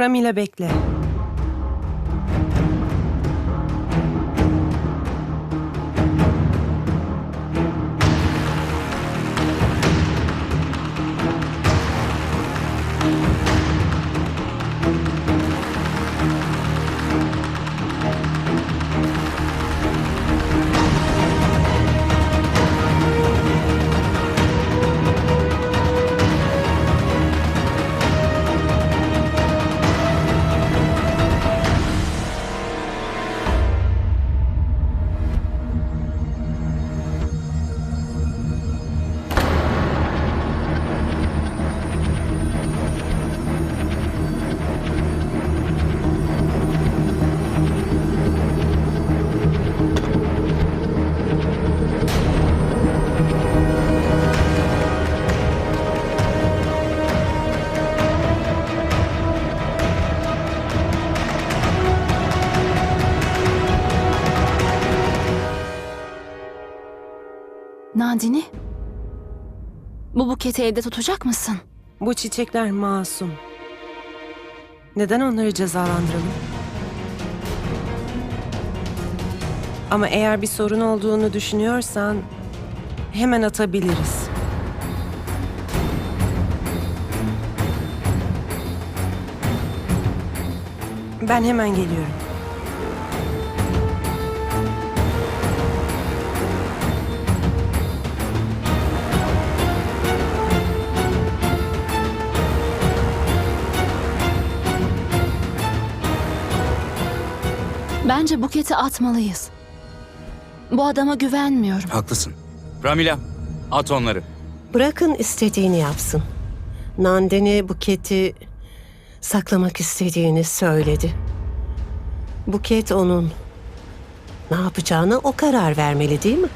Pramila bekle. Nandini? Bu buketi evde tutacak mısın? Bu çiçekler masum. Neden onları cezalandıralım? Ama eğer bir sorun olduğunu düşünüyorsan hemen atabiliriz. Ben hemen geliyorum. Bence buketi atmalıyız. Bu adama güvenmiyorum. Haklısın. Ramila, at onları. Bırakın istediğini yapsın. Nandini Buket'i saklamak istediğini söyledi. Buket onun. Ne yapacağına o karar vermeli değil mi?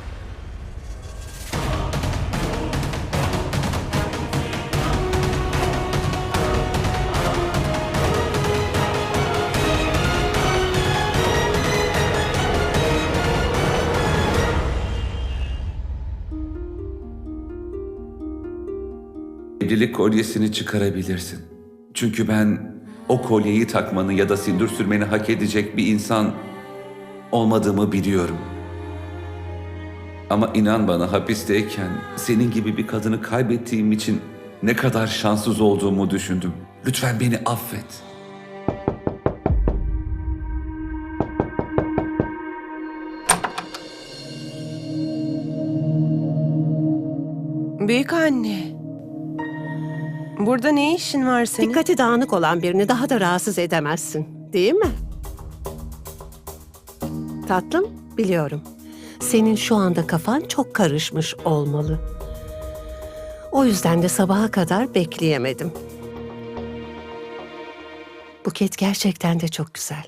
Evlilik kolyesini çıkarabilirsin. Çünkü ben o kolyeyi takmanı ya da sindir sürmeni hak edecek bir insan olmadığımı biliyorum. Ama inan bana hapisteyken senin gibi bir kadını kaybettiğim için ne kadar şanssız olduğumu düşündüm. Lütfen beni affet. Büyük anne. Burada ne işin var senin? Dikkati dağınık olan birini daha da rahatsız edemezsin. Değil mi? Tatlım, biliyorum. Senin şu anda kafan çok karışmış olmalı. O yüzden de sabaha kadar bekleyemedim. Buket gerçekten de çok güzel.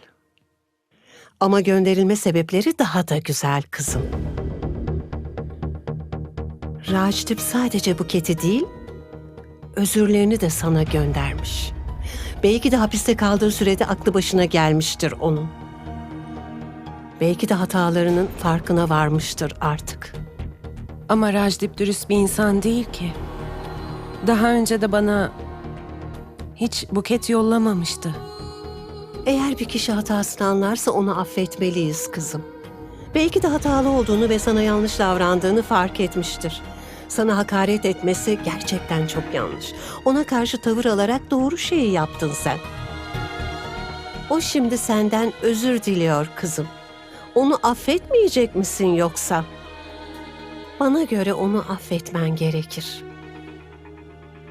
Ama gönderilme sebepleri daha da güzel kızım. Rajdip sadece Buket'i değil, özürlerini de sana göndermiş. Belki de hapiste kaldığı sürede aklı başına gelmiştir onun. Belki de hatalarının farkına varmıştır artık. Ama Rajdip dürüst bir insan değil ki. Daha önce de bana hiç buket yollamamıştı. Eğer bir kişi hatasını anlarsa onu affetmeliyiz kızım. Belki de hatalı olduğunu ve sana yanlış davrandığını fark etmiştir. Sana hakaret etmesi gerçekten çok yanlış. Ona karşı tavır alarak doğru şeyi yaptın sen. O şimdi senden özür diliyor kızım. Onu affetmeyecek misin yoksa? Bana göre onu affetmen gerekir.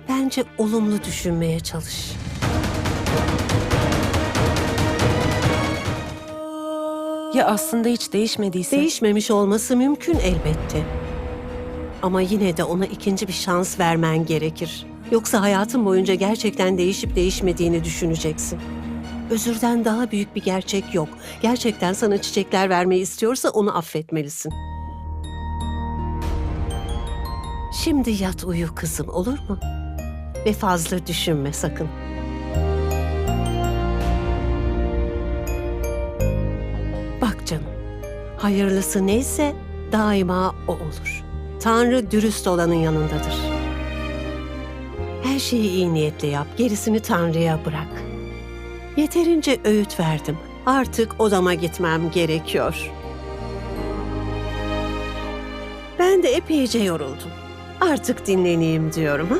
Bence olumlu düşünmeye çalış. Ya aslında hiç değişmediyse? Değişmemiş olması mümkün elbette. Ama yine de ona ikinci bir şans vermen gerekir. Yoksa hayatın boyunca gerçekten değişip değişmediğini düşüneceksin. Özürden daha büyük bir gerçek yok. Gerçekten sana çiçekler vermeyi istiyorsa onu affetmelisin. Şimdi yat uyu kızım olur mu? Ve fazla düşünme sakın. Bak canım, hayırlısı neyse daima o olur. Tanrı dürüst olanın yanındadır. Her şeyi iyi niyetle yap, gerisini Tanrı'ya bırak. Yeterince öğüt verdim. Artık odama gitmem gerekiyor. Ben de epeyce yoruldum. Artık dinleneyim diyorum ha.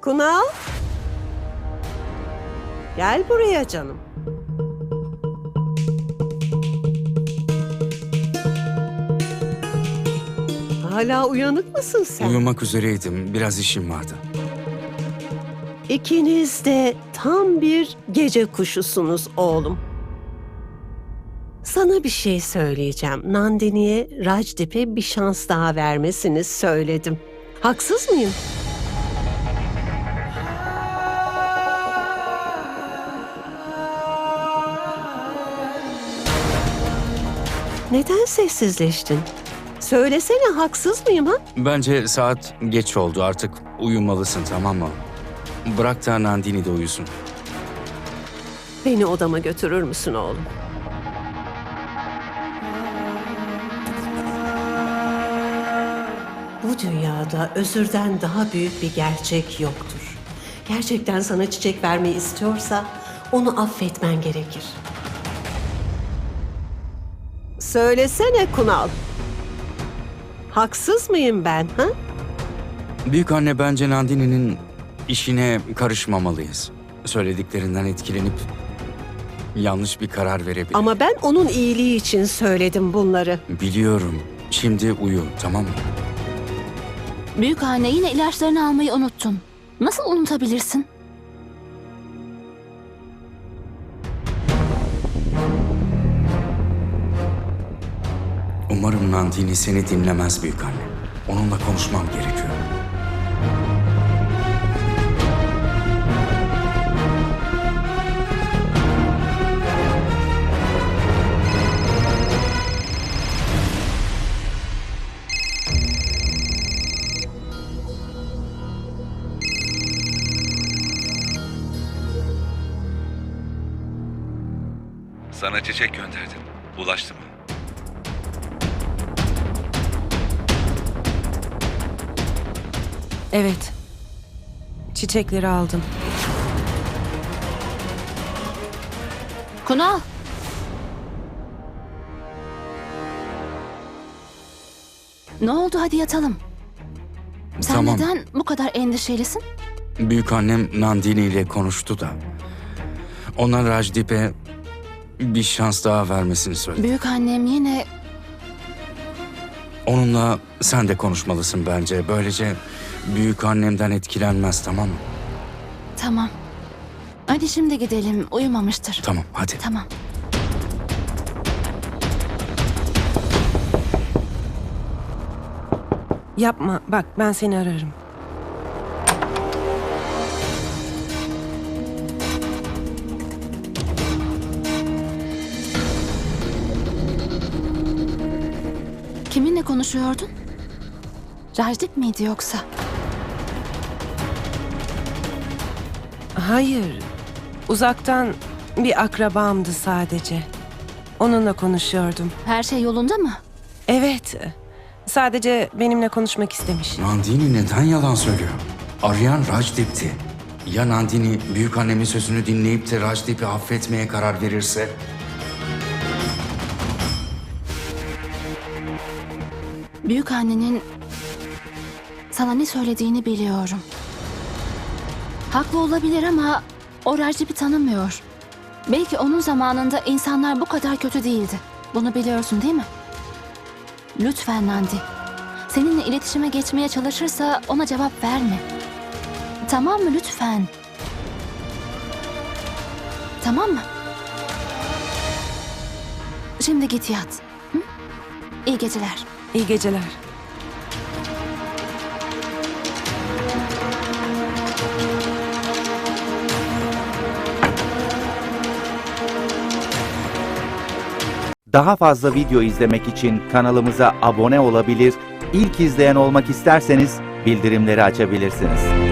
Kunal. Gel buraya canım. Hala uyanık mısın sen? Uyumak üzereydim. Biraz işim vardı. İkiniz de tam bir gece kuşusunuz oğlum. Sana bir şey söyleyeceğim. Nandini'ye Rajdip'e bir şans daha vermesini söyledim. Haksız mıyım? Neden sessizleştin? Söylesene haksız mıyım ha? Bence saat geç oldu. Artık uyumalısın tamam mı? Bırak da Nandini de uyusun. Beni odama götürür müsün oğlum? Bu dünyada özürden daha büyük bir gerçek yoktur. Gerçekten sana çiçek vermeyi istiyorsa onu affetmen gerekir. Söylesene Kunal. Haksız mıyım ben ha? Büyük anne bence Nandini'nin işine karışmamalıyız. Söylediklerinden etkilenip yanlış bir karar verebilir. Ama ben onun iyiliği için söyledim bunları. Biliyorum. Şimdi uyu tamam mı? Büyük anne yine ilaçlarını almayı unuttun. Nasıl unutabilirsin? Umarım Nandini seni dinlemez büyük anne. Onunla konuşmam gerekiyor. Sana çiçek gönderdim. Ulaştı mı? Evet. Çiçekleri aldım. Kunal! Ne oldu hadi yatalım. Sen Tamam. neden bu kadar endişelisin? Büyük annem Nandini ile konuştu da. Ona Rajdip'e bir şans daha vermesini söyledi. Büyük annem yine Onunla sen de konuşmalısın bence. Böylece büyük annemden etkilenmez tamam mı? tamam. Hadi şimdi gidelim. Uyumamıştır. Tamam hadi. Tamam. Yapma. Bak ben seni ararım. Kiminle konuşuyordun? Rajdip miydi yoksa? Hayır. Uzaktan bir akrabamdı sadece. Onunla konuşuyordum. Her şey yolunda mı? Evet. Sadece benimle konuşmak istemiş. Nandini neden yalan söylüyor? Arayan Rajdip'ti. Ya Nandini büyük annemin sözünü dinleyip de Rajdip'i affetmeye karar verirse? Büyük annenin sana ne söylediğini biliyorum. Haklı olabilir ama o Rajdip'i tanımıyor. Belki onun zamanında insanlar bu kadar kötü değildi. Bunu biliyorsun değil mi? Lütfen Nandi. Seninle iletişime geçmeye çalışırsa ona cevap verme. Tamam mı lütfen? Tamam mı? Şimdi git yat. Hı? İyi geceler. İyi geceler. Daha fazla video izlemek için kanalımıza abone olabilir, ilk izleyen olmak isterseniz bildirimleri açabilirsiniz.